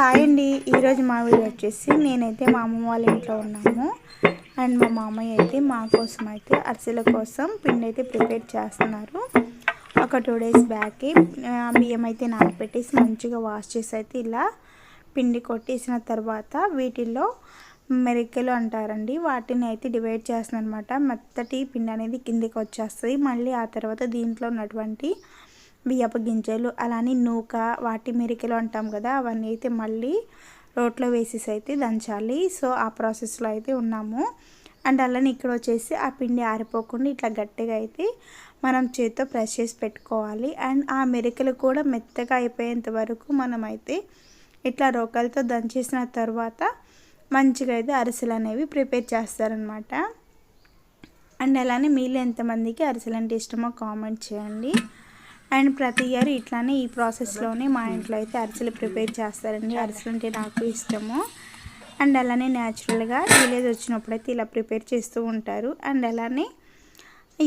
Hi అండి. ఈరోజు మా వీడియో వచ్చేసి నేనైతే మా అమ్మ వాళ్ళ ఇంట్లో ఉన్నాము. అండ్ మా మామయ్య అయితే మా కోసం అయితే అరిసెల కోసం పిండి అయితే ప్రిపేర్ చేస్తున్నారు. ఒక టూ డేస్ బ్యాకే బియ్యం అయితే నానబెట్టేసి మంచిగా వాష్ చేసి అయితే ఇలా పిండి కొట్టేసిన తర్వాత వీటిల్లో మెరికలు అంటారండి. వాటిని అయితే డివైడ్ చేస్తున్నాను అనమాట మెత్తటి పిండి అనేది కిందికి వచ్చేస్తుంది. మళ్ళీ ఆ తర్వాత దీంట్లో ఉన్నటువంటి బియ్యపు గింజలు అలానే నూక వాటి మెరికలు అంటాం కదా అవన్నీ అయితే మళ్ళీ రోట్లో వేసేసి అయితే దంచాలి. సో ఆ ప్రాసెస్లో అయితే ఉన్నాము. అండ్ అలానే ఇక్కడ వచ్చేసి ఆ పిండి ఆరిపోకుండా ఇట్లా గట్టిగా అయితే మనం చేతితో ప్రెస్ చేసి పెట్టుకోవాలి. అండ్ ఆ మెరికలు కూడా మెత్తగా అయిపోయేంత వరకు మనమైతే ఇట్లా రోకలతో దంచేసిన తర్వాత మంచిగా అయితే అరిసెలు అనేవి ప్రిపేర్ చేస్తారనమాట అండ్ అలానే మీలో ఎంతమందికి అరిసెలు అంటే ఇష్టమో కామెంట్ చేయండి. అండ్ ప్రతి ఇయర్ ఇట్లానే ఈ ప్రాసెస్లోనే మా ఇంట్లో అయితే అరిసెలు ప్రిపేర్ చేస్తారండి. అరిసెలు అంటే నాకు ఇష్టము. అండ్ అలానే న్యాచురల్గా విలేజ్ వచ్చినప్పుడైతే ఇలా ప్రిపేర్ చేస్తూ ఉంటారు. అండ్ అలానే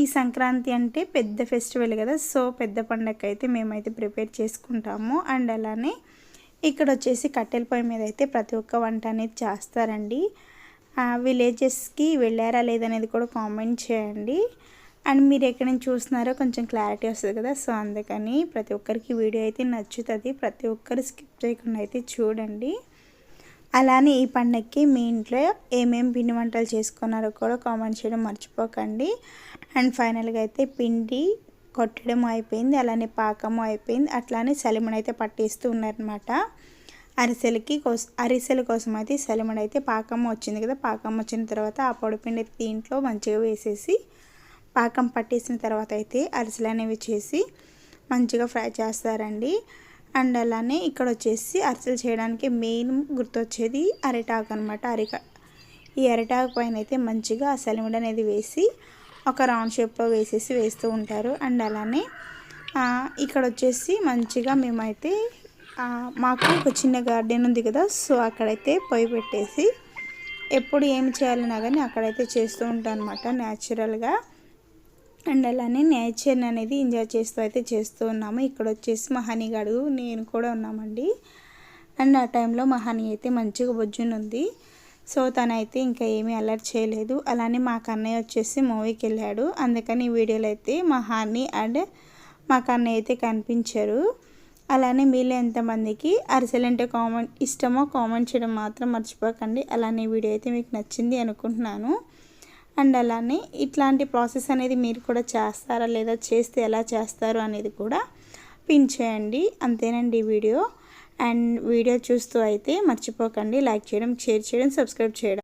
ఈ సంక్రాంతి అంటే పెద్ద ఫెస్టివల్ కదా సో పెద్ద పండగ అయితే మేమైతే ప్రిపేర్ చేసుకుంటాము. అండ్ అలానే ఇక్కడ వచ్చేసి కట్టెల పొయ్యి మీద అయితే ప్రతి ఒక్క వంట అనేది చేస్తారండి. విలేజెస్కి వెళ్ళారా లేదనేది కూడా కామెంట్ చేయండి. అండ్ మీరు ఎక్కడి నుంచి చూస్తున్నారో కొంచెం క్లారిటీ వస్తుంది కదా. సో అందుకని ప్రతి ఒక్కరికి వీడియో అయితే నచ్చుతుంది. ప్రతి ఒక్కరు స్కిప్ చేయకుండా అయితే చూడండి. అలానే ఈ పండగకి మీ ఇంట్లో ఏమేమి పిండి వంటలు చేసుకున్నారో కూడా కామెంట్ చేయడం మర్చిపోకండి. అండ్ ఫైనల్గా అయితే పిండి కొట్టడం అయిపోయింది. అలానే పాకము అయిపోయింది. అట్లానే సలిమణ అయితే పట్టేస్తూ ఉన్నారనమాట అరిసెలకి కోసం అరిసెల కోసం అయితే సలిమణ అయితే పాకం వచ్చింది కదా. పాకం వచ్చిన తర్వాత ఆ పొడిపిండి దీంట్లో మంచిగా వేసేసి పాకం పట్టేసిన తర్వాత అయితే అరిసెలు అనేవి చేసి మంచిగా ఫ్రై చేస్తారండి. అండ్ అలానే ఇక్కడ వచ్చేసి అరిసెలు చేయడానికి మెయిన్ గుర్తొచ్చేది అరిటాకు అనమాట అరిక ఈ అరిటాకు పైన అయితే మంచిగా ఆ సలిమిడి అనేది వేసి ఒక రౌండ్ షేప్లో వేసేసి వేస్తూ ఉంటారు. అండ్ అలానే ఇక్కడ వచ్చేసి మంచిగా మేమైతే మాకు ఒక చిన్న గార్డెన్ ఉంది కదా సో అక్కడైతే పొయ్యి పెట్టేసి ఎప్పుడు ఏం చేయాలన్నా కానీ అక్కడైతే చేస్తూ ఉంటాను అనమాట న్యాచురల్గా. అండ్ అలానే నేచర్ని అనేది ఎంజాయ్ చేస్తూ అయితే చేస్తూ ఉన్నాము. ఇక్కడ వచ్చేసి మహాని హనీ గడు నేను కూడా ఉన్నామండి. అండ్ ఆ టైంలో మహాని అయితే మంచిగా బొజ్జునుంది సో తనైతే ఇంకా ఏమీ అలర్ట్ చేయలేదు. అలానే మా కన్నయ్య వచ్చేసి మూవీకి వెళ్ళాడు. అందుకని ఈ వీడియోలో అయితే మా హాని అండ్ మా కన్నయ్య అయితే కనిపించారు. అలానే మీలో ఎంతమందికి అరిసెలు అంటే కామెంట్ ఇష్టమో కామెంట్ చేయడం మాత్రం మర్చిపోకండి. అలానే వీడియో అయితే మీకు నచ్చింది అనుకుంటున్నాను. అండ్ అలానే ఇట్లాంటి ప్రాసెస్ అనేది మీరు కూడా చేస్తారా లేదా చేస్తే ఎలా చేస్తారు అనేది కూడా పిన్ చేయండి. అంతేనండి వీడియో. అండ్ వీడియో చూస్తూ అయితే మర్చిపోకండి. లైక్ చేయడం షేర్ చేయడం సబ్స్క్రైబ్ చేయడం.